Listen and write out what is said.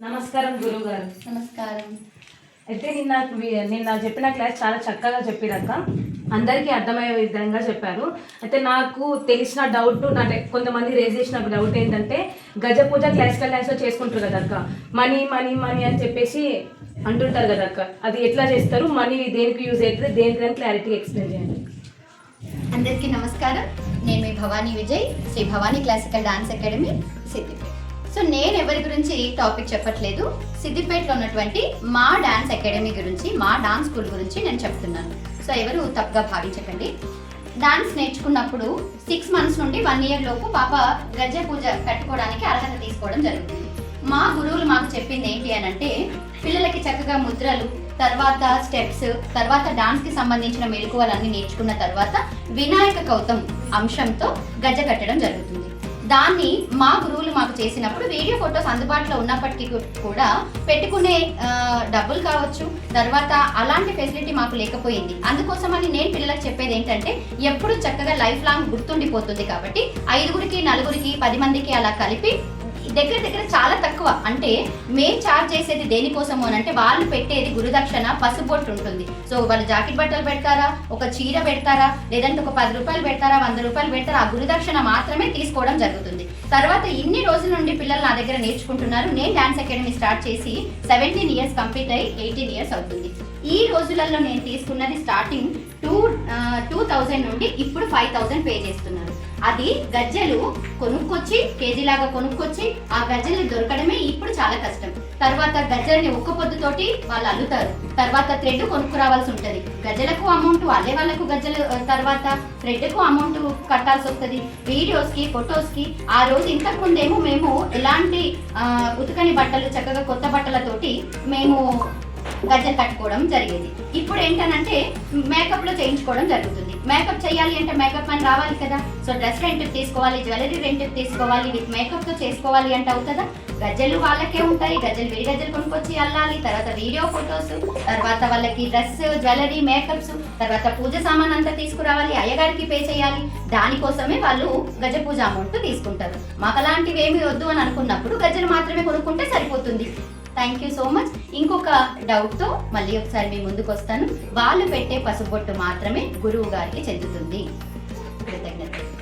నమస్కారం గురువు గారు నమస్కారం. అయితే నిన్న నిన్న చెప్పిన క్లాస్ చాలా చక్కగా చెప్పిరక్క. అందరికీ అర్థమయ్యే విధంగా చెప్పారు. అయితే నాకు తెలిసిన డౌట్ అంటే కొంతమంది రేజ్ చేసిన డౌట్ ఏంటంటే గజ పూజ క్లాసికల్ డ్యాన్స్లో చేసుకుంటారు కదా అక్క. మనీ మనీ మనీ అని చెప్పేసి అంటుంటారు కదా అక్క. అది ఎట్లా చేస్తారు? మనీ దేనికి యూజ్ అవుతుంది దేనికి క్లారిటీ ఎక్స్ప్లెయిన్ చేయండి. అందరికీ నమస్కారం. నేను మీ Bhavani Vijay Sri Bhavani classical dance academy Siddipet. So నేను ఎవరి గురించి టాపిక్ చెప్పట్లేదు. సిద్దిపేటలో ఉన్నటువంటి మా డాన్స్ అకాడమీ గురించి మా డాన్స్ స్కూల్ గురించి నేను చెప్తున్నాను. సో ఎవరు తప్పుగా భావించకండి. డాన్స్ నేర్చుకున్నప్పుడు సిక్స్ మంత్స్ నుండి వన్ ఇయర్ లోపు పాప గజ పూజ కట్టుకోవడానికి అర్హత తీసుకోవడం జరుగుతుంది. మా గురువులు మాకు చెప్పింది ఏంటి అని అంటే పిల్లలకి చక్కగా ముద్రలు తర్వాత స్టెప్స్ తర్వాత డాన్స్కి సంబంధించిన మెలకువలన్నీ నేర్చుకున్న తర్వాత వినాయక కౌతం అంశంతో గజ కట్టడం జరుగుతుంది. దాన్ని మా గురువు గురువులు మాకు చేసినప్పుడు వీడియో ఫొటోస్ అందుబాటులో ఉన్నప్పటికీ కూడా పెట్టుకునే డబ్బులు కావచ్చు తర్వాత అలాంటి ఫెసిలిటీ మాకు లేకపోయింది. అందుకోసమని నేను పిల్లలకు చెప్పేది ఏంటంటే ఎప్పుడు చక్కగా లైఫ్ లాంగ్ గుర్తుండిపోతుంది కాబట్టి ఐదుగురికి నలుగురికి పది మందికి అలా కలిపి దగ్గర దగ్గర చాలా తక్కువ. అంటే మేం చార్జ్ చేసేది దేనికోసము అని అంటే వాళ్ళు పెట్టేది గురుదక్షణ పసుపొట్టు ఉంటుంది. సో వాళ్ళు జాకెట్ బట్టలు పెడతారా? ఒక చీర పెడతారా? లేదంటే ఒక పది రూపాయలు పెడతారా? వంద రూపాయలు పెడతారా? ఆ గురుదక్షణ మాత్రమే తీసుకోవడం జరుగుతుంది. తర్వాత ఇన్ని రోజుల నుండి పిల్లలు నా దగ్గర నేర్చుకుంటున్నారు. నేను డాన్స్ అకాడమీ స్టార్ట్ చేసి సెవెంటీన్ ఇయర్స్ కంప్లీట్ అయ్యి ఎయిటీన్ ఇయర్స్ అవుతుంది. ఈ రోజులలో నేను తీసుకున్నది స్టార్టింగ్ టూ టూ థౌజండ్ నుండి ఇప్పుడు ఫైవ్ థౌజండ్ పే చేస్తున్నారు. అది గజ్జలు కొనుక్కొచ్చి కేజీలాగా కొనుక్కొచ్చి ఆ గజ్జెలు దొరకడమే ఇప్పుడు చాలా కష్టం. తర్వాత గజ్జల్ని ఒక్క పొద్దుతోటి వాళ్ళు అల్లుతారు. తర్వాత థ్రెడ్ కొనుక్కురావాల్సి ఉంటుంది. గజ్జలకు అమౌంట్ అల్లే వాళ్ళకు గజ్జెలు తర్వాత థ్రెడ్కు అమౌంట్ కట్టాల్సి వస్తుంది. వీడియోస్కి ఫొటోస్కి ఆ రోజు ఇంతకు ముందేమో మేము ఎలాంటి ఉతకని బట్టలు చక్కగా కొత్త బట్టలతోటి మేము గజ్జలు కట్టుకోవడం జరిగేది. ఇప్పుడు ఏంటనంటే మేకప్లో చేయించుకోవడం జరుగుతుంది. మేకప్ చేయాలి అంటే మేకప్ అని రావాలి కదా. సో డ్రెస్ రెంట్ తీసుకోవాలి జ్యువెలరీ రెంట్ తీసుకోవాలి విత్ మేకప్తో చేసుకోవాలి అంటే అవుతుందా? గజ్జలు వాళ్ళకే ఉంటాయి. గజ్జలు విడి గజ్జలు కొనుక్కొచ్చి అల్లాలి. తర్వాత వీడియో ఫొటోస్ తర్వాత వాళ్ళకి డ్రెస్ జ్యువెలరీ మేకప్స్ తర్వాత పూజ సామాన్ అంతా తీసుకురావాలి. అయ్యగారికి పే చేయాలి. దానికోసమే వాళ్ళు గజ పూజ అమౌంట్ తీసుకుంటారు. మాకు అలాంటివి ఏమి వద్దు అని అనుకున్నప్పుడు గజ్జలు మాత్రమే కొనుక్కుంటే సరిపోతుంది. థ్యాంక్ యూ సో మచ్ ఇంకొక డౌట్తో మళ్ళీ ఒకసారి మీ ముందుకు వస్తాను. వాళ్ళు పెట్టే పసుపొట్టు మాత్రమే గురువు గారికి చెందుతుంది. కృతజ్ఞతలు.